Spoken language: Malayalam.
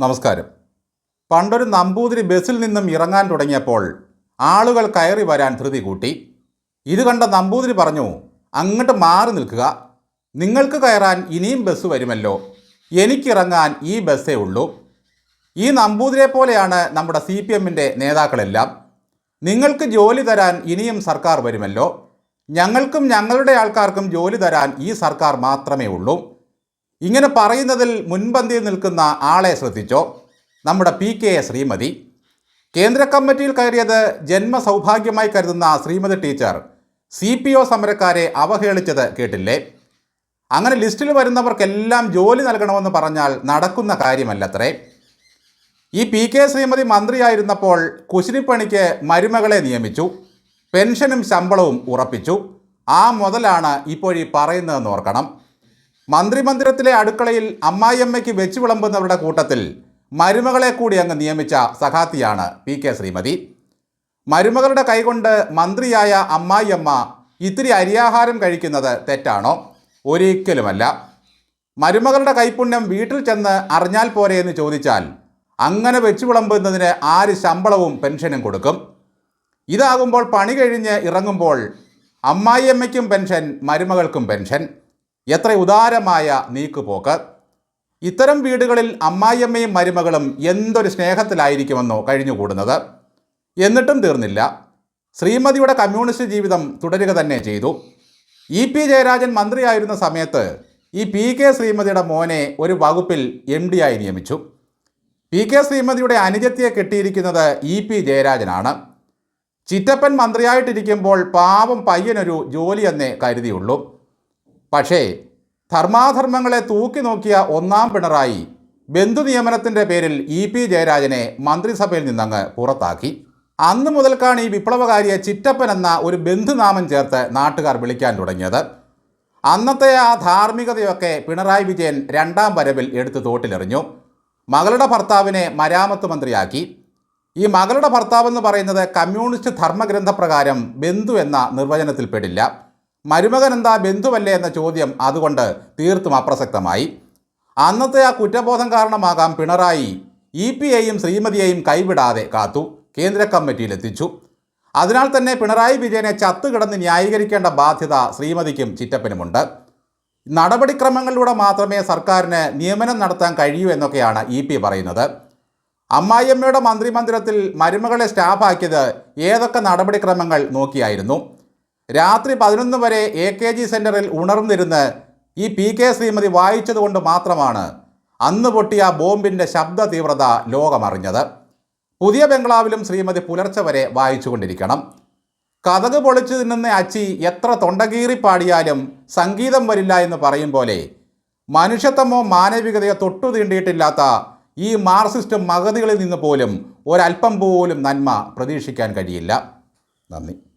നമസ്കാരം. പണ്ടൊരു നമ്പൂതിരി ബസ്സിൽ നിന്നും ഇറങ്ങാൻ തുടങ്ങിയപ്പോൾ ആളുകൾ കയറി വരാൻ ധൃതി കൂട്ടി. ഇത് കണ്ട നമ്പൂതിരി പറഞ്ഞു അങ്ങോട്ട് മാറി നിൽക്കുക. നിങ്ങൾക്ക് കയറാൻ ഇനിയും ബസ് വരുമല്ലോ. എനിക്കിറങ്ങാൻ ഈ ബസ്സേ ഉള്ളൂ. ഈ നമ്പൂതിരിയെ പോലെയാണ് നമ്മുടെ സി പി എമ്മിന്റെ നേതാക്കളെല്ലാം. നിങ്ങൾക്ക് ജോലി തരാൻ ഇനിയും സർക്കാർ വരുമല്ലോ. ഞങ്ങൾക്കും ഞങ്ങളുടെ ആൾക്കാർക്കും ജോലി തരാൻ ഈ സർക്കാർ മാത്രമേ ഉള്ളൂ. ഇങ്ങനെ പറയുന്നതിൽ മുൻപന്തിയിൽ നിൽക്കുന്ന ആളെ ശ്രദ്ധിച്ചോ? നമ്മുടെ പി കെ എ ശ്രീമതി. കേന്ദ്ര കമ്മിറ്റിയിൽ കയറിയത് ജന്മസൗഭാഗ്യമായി കരുതുന്ന Sreemathi teacher C P O സമരക്കാരെ അവഹേളിച്ചത് കേട്ടില്ലേ? അങ്ങനെ ലിസ്റ്റിൽ വരുന്നവർക്കെല്ലാം ജോലി നൽകണമെന്ന് പറഞ്ഞാൽ നടക്കുന്ന കാര്യമല്ലത്രേ. ഈ പി കെ ശ്രീമതി മന്ത്രിയായിരുന്നപ്പോൾ കുശിനിപ്പണിക്ക് മരുമകളെ നിയമിച്ചു. പെൻഷനും ശമ്പളവും ഉറപ്പിച്ചു. ആ മുതലാണ് ഇപ്പോഴീ പറയുന്നതെന്ന് ഓർക്കണം. മന്ത്രിമന്ദിരത്തിലെ അടുക്കളയിൽ അമ്മായിയമ്മയ്ക്ക് വെച്ച് വിളമ്പുന്നവരുടെ കൂട്ടത്തിൽ മരുമകളെ കൂടി അങ്ങ് നിയമിച്ച സഖാത്തിയാണ് പി കെ ശ്രീമതി. മരുമകളുടെ കൈകൊണ്ട് മന്ത്രിയായ അമ്മായിയമ്മ ഇത്തിരി അരിയാഹാരം കഴിക്കുന്നത് തെറ്റാണോ? ഒരിക്കലുമല്ല. മരുമകളുടെ കൈപുണ്യം വീട്ടിൽ ചെന്ന് അറിഞ്ഞാൽ പോരെ എന്ന് ചോദിച്ചാൽ അങ്ങനെ വെച്ച് വിളമ്പുന്നതിന് ആര് ശമ്പളവും പെൻഷനും കൊടുക്കും? ഇതാകുമ്പോൾ പണി കഴിഞ്ഞ് ഇറങ്ങുമ്പോൾ അമ്മായിയമ്മയ്ക്കും പെൻഷൻ മരുമകൾക്കും പെൻഷൻ. എത്ര ഉദാരമായ നീക്കുപോക്ക്. ഇത്തരം വീടുകളിൽ അമ്മായിയമ്മയും മരുമകളും എന്തൊരു സ്നേഹത്തിലായിരിക്കുമെന്നോ കഴിഞ്ഞുകൂടുന്നത്. എന്നിട്ടും തീർന്നില്ല. ശ്രീമതിയുടെ കമ്മ്യൂണിസ്റ്റ് ജീവിതം തുടരുക തന്നെ ചെയ്തു. ഇ പി ജയരാജൻ മന്ത്രിയായിരുന്ന സമയത്ത് ഈ പി കെ ശ്രീമതിയുടെ മോനെ ഒരു വകുപ്പിൽ എം ആയി നിയമിച്ചു. പി കെ ശ്രീമതിയുടെ അനുജത്തിയെ കെട്ടിയിരിക്കുന്നത് ഇ പി ജയരാജനാണ്. ചിറ്റപ്പൻ മന്ത്രിയായിട്ടിരിക്കുമ്പോൾ പാവം പയ്യനൊരു ജോലിയെന്നേ കരുതിയുള്ളൂ. പക്ഷേ ധർമാധർമ്മങ്ങളെ തൂക്കി നോക്കിയ ഒന്നാം പിണറായി ബന്ധു നിയമനത്തിന്റെ പേരിൽ ഇ പി ജയരാജനെ മന്ത്രിസഭയിൽ നിന്നങ്ങ് പുറത്താക്കി. അന്ന് മുതൽക്കാണ് ഈ വിപ്ലവകാരിയെ ചിറ്റപ്പൻ എന്ന ഒരു ബന്ധുനാമം ചേർത്ത് നാട്ടുകാർ വിളിക്കാൻ തുടങ്ങിയത്. അന്നത്തെ ആ ധാർമ്മികതയൊക്കെ പിണറായി വിജയൻ രണ്ടാം വരവിൽ എടുത്ത് തോട്ടിലെറിഞ്ഞു. മകളുടെ ഭർത്താവിനെ മരാമത്ത് മന്ത്രിയാക്കി. ഈ മകളുടെ ഭർത്താവ് എന്ന് പറയുന്നത് കമ്മ്യൂണിസ്റ്റ് ധർമ്മഗ്രന്ഥപ്രകാരം ബന്ധു എന്ന നിർവചനത്തിൽപ്പെടില്ല. മരുമകൻ എന്താ ബന്ധുവല്ലേ എന്ന ചോദ്യം അതുകൊണ്ട് തീർത്തും അപ്രസക്തമായി. അന്നത്തെ ആ കുറ്റബോധം കാരണമാകാം പിണറായി ഇ പി എയും ശ്രീമതിയെയും കൈവിടാതെ കാത്തു കേന്ദ്ര കമ്മിറ്റിയിലെത്തിച്ചു. അതിനാൽ തന്നെ പിണറായി വിജയനെ ചത്തുകിടന്ന് ന്യായീകരിക്കേണ്ട ബാധ്യത ശ്രീമതിക്കും ചിറ്റപ്പനുമുണ്ട്. നടപടിക്രമങ്ങളിലൂടെ മാത്രമേ സർക്കാരിന് നിയമനം നടത്താൻ കഴിയൂ എന്നൊക്കെയാണ് ഇ പി പറയുന്നത്. അമ്മായിയമ്മയുടെ മന്ത്രിമന്ദിരത്തിൽ മരുമകളെ സ്റ്റാഫാക്കിയത് ഏതൊക്കെ നടപടിക്രമങ്ങൾ നോക്കിയായിരുന്നു. രാത്രി പതിനൊന്ന് വരെ എ കെ ജി സെന്ററിൽ ഉണർന്നിരുന്ന് ഈ പി കെ ശ്രീമതി വായിച്ചതുകൊണ്ട് മാത്രമാണ് അന്ന് പൊട്ടിയ ബോംബിന്റെ ശബ്ദ തീവ്രത ലോകമറിഞ്ഞത്. പുതിയ ബംഗ്ലാവിലും ശ്രീമതി പുലർച്ചെ വരെ വായിച്ചുകൊണ്ടിരിക്കണം. കഥക് പൊളിച്ചു തിന്നുന്ന അച്ചി എത്ര തൊണ്ടകീറി പാടിയാലും സംഗീതം വരില്ല എന്ന് പറയും പോലെ മനുഷ്യത്വമോ മാനവികതയോ തൊട്ടു തീണ്ടിയിട്ടില്ലാത്ത ഈ മാർസിസ്റ്റ് മഗതികളിൽ നിന്ന് പോലും ഒരൽപ്പം പോലും നന്മ പ്രതീക്ഷിക്കാൻ കഴിയില്ല. നന്ദി.